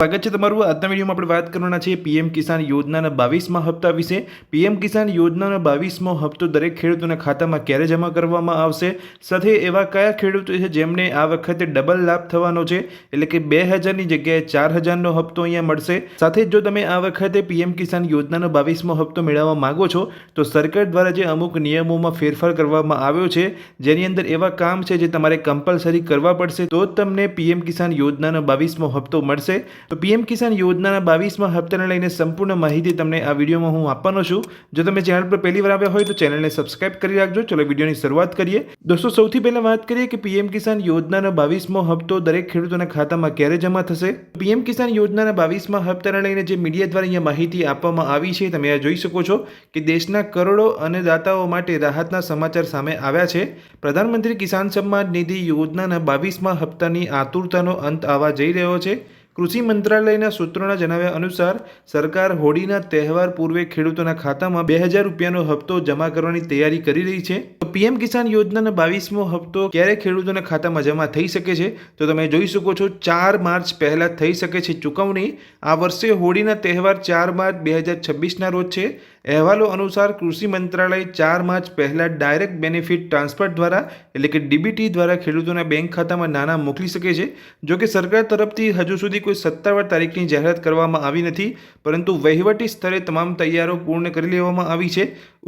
સ્વાગત છે તમારું. આજના વિડીયોમાં આપણે વાત કરવાના છે પીએમ કિસાન યોજનાના બાવીસમાં હપ્તા વિશે. પીએમ કિસાન યોજનાનો બાવીસમો હપ્તો દરેક ખેડૂતોના ખાતામાં ક્યારે જમા કરવામાં આવશે? સાથે એવા કયા ખેડૂતો છે જેમને આ વખતે ડબલ લાભ થવાનો છે? એટલે કે બે હજારની જગ્યાએ ચાર હજારનો હપ્તો અહીંયા મળશે? સાથે જો તમે આ વખતે પીએમ કિસાન યોજનાનો બાવીસમો હપ્તો મેળવવા માંગો છો, તો સરકાર દ્વારા જે અમુક નિયમોમાં ફેરફાર કરવામાં આવ્યો છે, જેની અંદર એવા કામ છે જે તમારે કમ્પલસરી કરવા પડશે, તો જ તમને પીએમ કિસાન યોજનાનો બાવીસમો હપ્તો મળશે. તો પીએમ કિસાન યોજનાના બાવીસમાં હપ્તાને લઈને સંપૂર્ણ માહિતી તમને આ વિડીયોમાં હું આપવાનો છું. જો તમે ચેનલ પર પહેલી વાર આવ્યા હોય તો ચેનલને સબસ્ક્રાઇબ કરી રાખજો. ચલો વિડીયોની શરૂઆત કરીએ. દોસ્તો, સૌથી પહેલાં વાત કરીએ કે પીએમ કિસાન યોજનાનો બાવીસમો હપ્તો દરેક ખેડૂતોના ખાતામાં ક્યારે જમા થશે? પીએમ કિસાન યોજનાના બાવીસમાં હપ્તાને લઈને જે મીડિયા દ્વારા અહીંયા માહિતી આપવામાં આવી છે, તમે આ જોઈ શકો છો કે દેશના કરોડો અને દાતાઓ માટે રાહતના સમાચાર સામે આવ્યા છે. પ્રધાનમંત્રી કિસાન સન્માન નિધિ યોજનાના બાવીસમાં હપ્તાની આતુરતાનો અંત આવવા જઈ રહ્યો છે. કૃષિ મંત્રાલયના સૂત્રોના જણાવ્યા અનુસાર, સરકાર હોળીના તહેવાર પૂર્વે ખેડૂતોના ખાતામાં બે હજાર રૂપિયાનો હપ્તો જમા કરવાની તૈયારી કરી રહી છે. તો પીએમ કિસાન યોજનાનો બાવીસમો હપ્તો ક્યારે ખેડૂતોના ખાતામાં જમા થઈ શકે છે? તો તમે જોઈ શકો છો, ચાર માર્ચ પહેલાં થઈ શકે છે ચૂકવણી. આ વર્ષે હોળીના તહેવાર ચાર માર્ચ બે હજાર છવ્વીસના રોજ છે. અહેવાલો અનુસાર કૃષિ મંત્રાલય ચાર માર્ચ પહેલાં ડાયરેક્ટ બેનિફિટ ટ્રાન્સફર દ્વારા, એટલે કે ડીબીટી દ્વારા ખેડૂતોના બેંક ખાતામાં નાણાં મોકલી શકે છે. જો કે સરકાર તરફથી હજુ સુધી કોઈ સત્તાવાર તારીખની જાહેરાત કરવામાં આવી નથી, પરંતુ વહીવટી સ્તરે તમામ તૈયારો પૂર્ણ કરી લેવામાં આવી છે.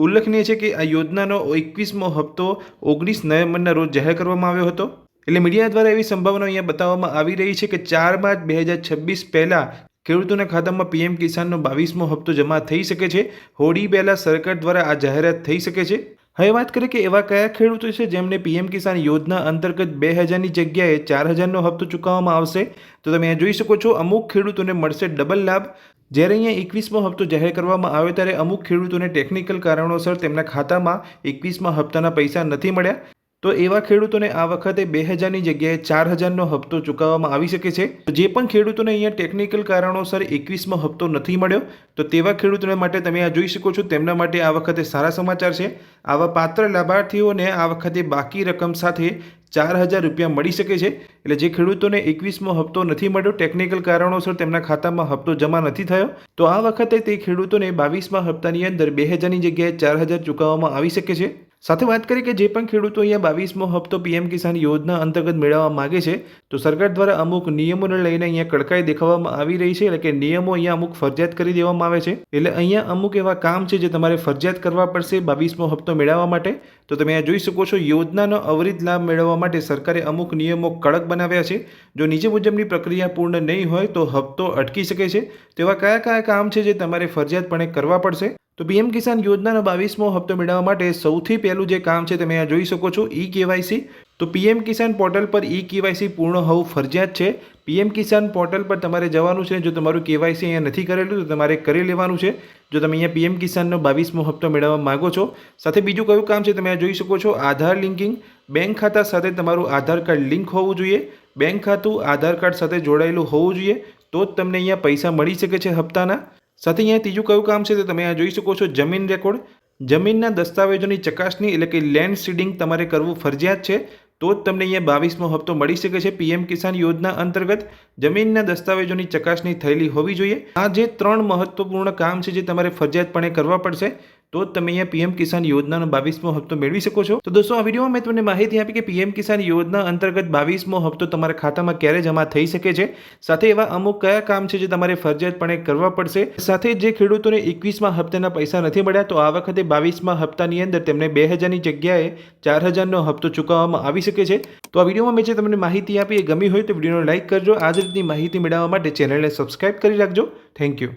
ઉલ્લેખનીય છે કે આ યોજનાનો એકવીસમો હપ્તો ઓગણીસ નવેમ્બરના રોજ જાહેર કરવામાં આવ્યો હતો. એટલે મીડિયા દ્વારા એવી સંભાવના અહીંયા બતાવવામાં આવી રહી છે કે ચાર માર્ચ બે હજાર છવ્વીસ પહેલાં ખેડૂતોના ખાતામાં પીએમ કિસાનનો બાવીસમો હપ્તો જમા થઈ શકે છે. હોળી પહેલાં સરકાર દ્વારા આ જાહેરાત થઈ શકે છે. હવે વાત કરીએ કે એવા કયા ખેડૂતો છે જેમને પીએમ કિસાન યોજના અંતર્ગત બે હજારની જગ્યાએ ચાર હજારનો હપ્તો ચૂકવવામાં આવશે? તો તમે અહીંયા જોઈ શકો છો, અમુક ખેડૂતોને મળશે ડબલ લાભ. જ્યારે અહીંયા એકવીસમો હપ્તો જાહેર કરવામાં આવે ત્યારે અમુક ખેડૂતોને ટેકનિકલ કારણોસર તેમના ખાતામાં એકવીસમાં હપ્તાના પૈસા નથી મળ્યા. તો એવા ખેડૂતોને આ વખતે બે હજારની જગ્યાએ ચાર હજારનો હપ્તો ચૂકવવામાં આવી શકે છે. જે પણ ખેડૂતોને અહીંયા ટેકનિકલ કારણોસર એકવીસમો હપ્તો નથી મળ્યો, તો તેવા ખેડૂતોને માટે તમે આ જોઈ શકો છો. તેમના માટે આ વખતે સારા સમાચાર છે. આવા પાત્ર લાભાર્થીઓને આ વખતે બાકી રકમ સાથે ચાર હજાર રૂપિયા મળી શકે છે. એટલે જે ખેડૂતોને એકવીસમો હપ્તો નથી મળ્યો ટેકનિકલ કારણોસર તેમના ખાતામાં હપ્તો જમા નથી થયો, તો આ વખતે તે ખેડૂતોને બાવીસમા હપ્તાની અંદર બે હજારની જગ્યાએ ચાર હજાર ચૂકવવામાં આવી શકે છે. સાથે વાત કરી કે જે પણ ખેડૂતો અહીંયા બાવીસમો હપ્તો પીએમ કિસાન યોજના અંતર્ગત મેળવવા માગે છે, તો સરકાર દ્વારા અમુક નિયમોને લઈને અહીંયા કડકાઈ દેખાવામાં આવી રહી છે, એટલે કે નિયમો અહીંયા અમુક ફરજિયાત કરી દેવામાં આવે છે. એટલે અહીંયા અમુક એવા કામ છે જે તમારે ફરજિયાત કરવા પડશે બાવીસમો હપ્તો મેળવવા માટે. તો તમે આ જોઈ શકો છો, યોજનાનો અવરિત લાભ મેળવવા માટે સરકારે અમુક નિયમો કડક બનાવ્યા છે. જો નીચે મુજબની પ્રક્રિયા પૂર્ણ નહીં હોય, તો હપ્તો અટકી શકે છે. તેવા કયા કયા કામ છે જે તમારે ફરજિયાતપણે કરવા પડશે? તો પીએમ કિસાન યોજનાનો બાવીસમો હપ્તો મેળવવા માટે સૌથી પહેલું જે કામ છે તમે આ જોઈ શકો છો ઈ કેવાયસી તો પીએમ કિસાન પોર્ટલ પર ઈ કેવાયસી પૂર્ણ હોવું ફરજિયાત છે. પીએમ કિસાન પોર્ટલ પર તમારે જવાનું છે, જો તમારું કેવાયસી અહીંયા નથી કરેલું, તો તમારે કરી લેવાનું છે. જો તમે અહીંયા પીએમ કિસાનનો બાવીસમો હપ્તો મેળવવા માગો છો. સાથે બીજું કયું કામ છે તમે આ જોઈ શકો છો, આધાર લિંકિંગ. બેંક ખાતા સાથે તમારું આધાર કાર્ડ લિંક હોવું જોઈએ. બેંક ખાતું, આધાર કાર્ડ સાથે જોડાયેલું હોવું જોઈએ. તો જ તમને અહીંયા પૈસા મળી શકે છે હપ્તાના. સાથે અહીંયા ત્રીજું કયું કામ છે તો તમે આ જોઈ શકો છો, જમીન રેકોર્ડ. જમીનના દસ્તાવેજોની ચકાસણી એટલે કે લેન્ડ સીડિંગ તમારે કરવું ફરજિયાત છે. તો જ તમને અહીંયા બાવીસમો હપ્તો મળી શકે છે પીએમ કિસાન યોજના અંતર્ગત. જમીનના દસ્તાવેજોની ચકાસણી થયેલી હોવી જોઈએ. આ જે ત્રણ મહત્વપૂર્ણ કામ છે જે તમારે ફરજિયાતપણે કરવા પડશે તો જ તમે અહીંયા પીએમ કિસાન યોજનાનો બાવીસમો હપ્તો મેળવી શકો છો. તો દોસ્તો, આ વિડીયોમાં મેં તમને માહિતી આપી કે પીએમ કિસાન યોજના અંતર્ગત બાવીસમો હપ્તો તમારા ખાતામાં ક્યારે જમા થઈ શકે છે? સાથે એવા અમુક કયા કામ છે જે તમારે ફરજિયાતપણે કરવા પડશે? સાથે જે ખેડૂતોને એકવીસમાં હપ્તાના પૈસા નથી મળ્યા, તો આ વખતે બાવીસમાં હપ્તાની અંદર તેમને બે હજારની જગ્યાએ ચાર હજારનો હપ્તો ચૂકવવામાં આવી શકે છે. તો આ વિડીયોમાં મેં જે તમને માહિતી આપી એ ગમી હોય તો વિડીયોને લાઇક કરજો. આ જ રીતની માહિતી મેળવવા માટે ચેનલને સબસ્ક્રાઇબ કરી રાખજો. Thank you.